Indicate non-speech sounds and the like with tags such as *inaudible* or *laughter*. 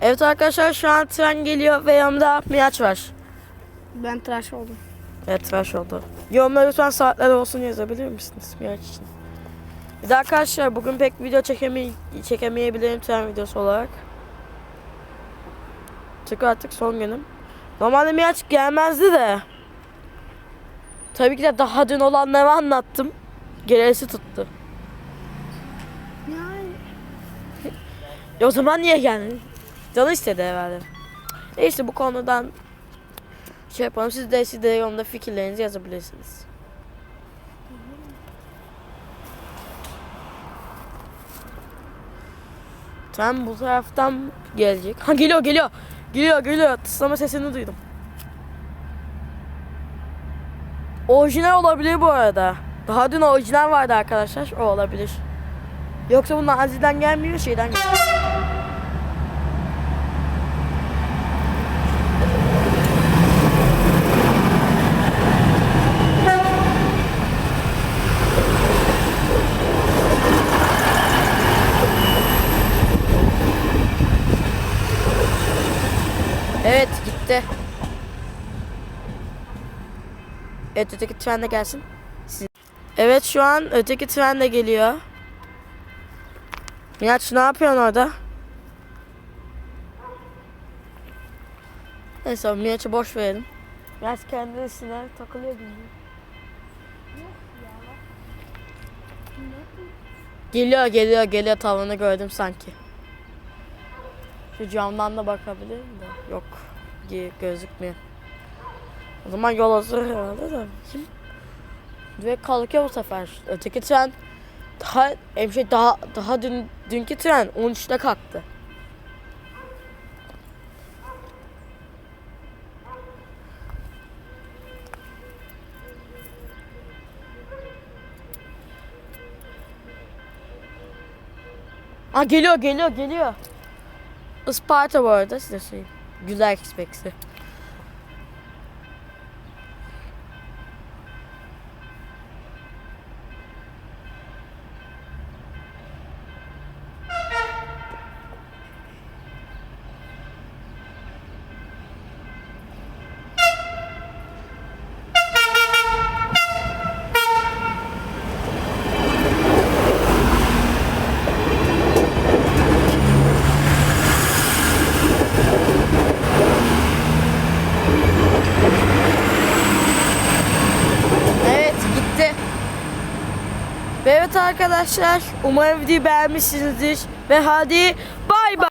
Evet arkadaşlar şu an tren geliyor ve yanımda Miraç var. Ben tıraş oldum. Evet tıraş oldu. Yorumlara lütfen saatler olsun yazabilir misiniz Miraç için? Bir de arkadaşlar bugün pek video çekeme çekemeyebilirim tren videosu olarak. Çünkü artık son günüm. Normalde Miraç gelmezdi de. Tabii ki de daha dün olanları anlattım. Gerisi tuttu. Yani *laughs* o zaman niye geldin? Canı istedi herhalde. Neyse bu konudan şey yapalım. Siz de siz de yorumda fikirlerinizi yazabilirsiniz. Tam bu taraftan gelecek. Ha geliyor geliyor. Geliyor geliyor. Tıslama sesini duydum. Orijinal olabilir bu arada. Daha dün orijinal vardı arkadaşlar. O olabilir. Yoksa bu Nazi'den gelmiyor şeyden geliyor. Evet gitti. Evet öteki tren de gelsin. Siz- Evet şu an öteki tren de geliyor. Miraç ne yapıyorsun orada? Neyse Miraç'ı boş verelim. Biraz kendisine takılıyor gibi. Geliyor geliyor geliyor tavanı gördüm sanki. Şu camdan da bakabilirim de. Yok. Gi- Gözükmüyor. O zaman yol hazır herhalde de. Kim? Ve kalkıyor bu sefer. Öteki tren daha hem şey daha daha dün dünkü tren 13'te kalktı. Aa geliyor geliyor geliyor. Isparta bu arada size söyleyeyim. Güzel Express'i. Evet gitti. Ve evet arkadaşlar umarım videoyu beğenmişsinizdir. Ve hadi bay